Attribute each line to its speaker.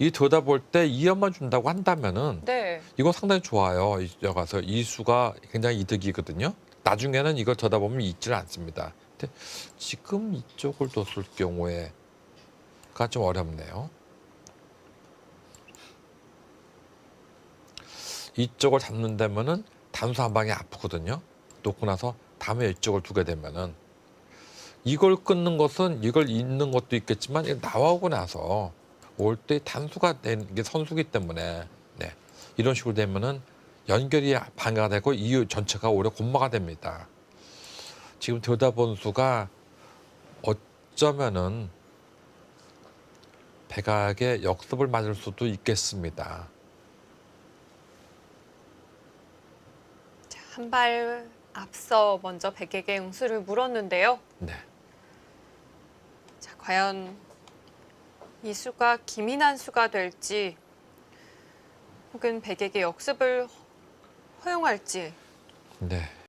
Speaker 1: 이 들여다볼 때 이연만 준다고 한다면은
Speaker 2: 네.
Speaker 1: 이건 상당히 좋아요. 이제 가서 이 수가 굉장히 이득이거든요. 나중에는 이걸 쳐다보면 있지는 않습니다. 근데 지금 이쪽을 뒀을 경우에가 좀 어렵네요. 이쪽을 잡는다면은 단수 한 방에 아프거든요. 놓고 나서 다음에 이쪽을 두게 되면은 이걸 끊는 것은 이걸 잇는 것도 있겠지만 나오고 나서 올 때 단수가 되는 게 선수기 때문에 네. 이런 식으로 되면은 연결이 방해가 되고 이 전체가 오히려 곤마가 됩니다. 지금 들여다본 수가 어쩌면은 백악의 역습을 맞을 수도 있겠습니다.
Speaker 2: 한 발 앞서 먼저 백에게 응수를 물었는데요.
Speaker 1: 네.
Speaker 2: 자, 과연 이 수가 기민한 수가 될지 혹은 백에게 역습을 허용할지
Speaker 1: 네.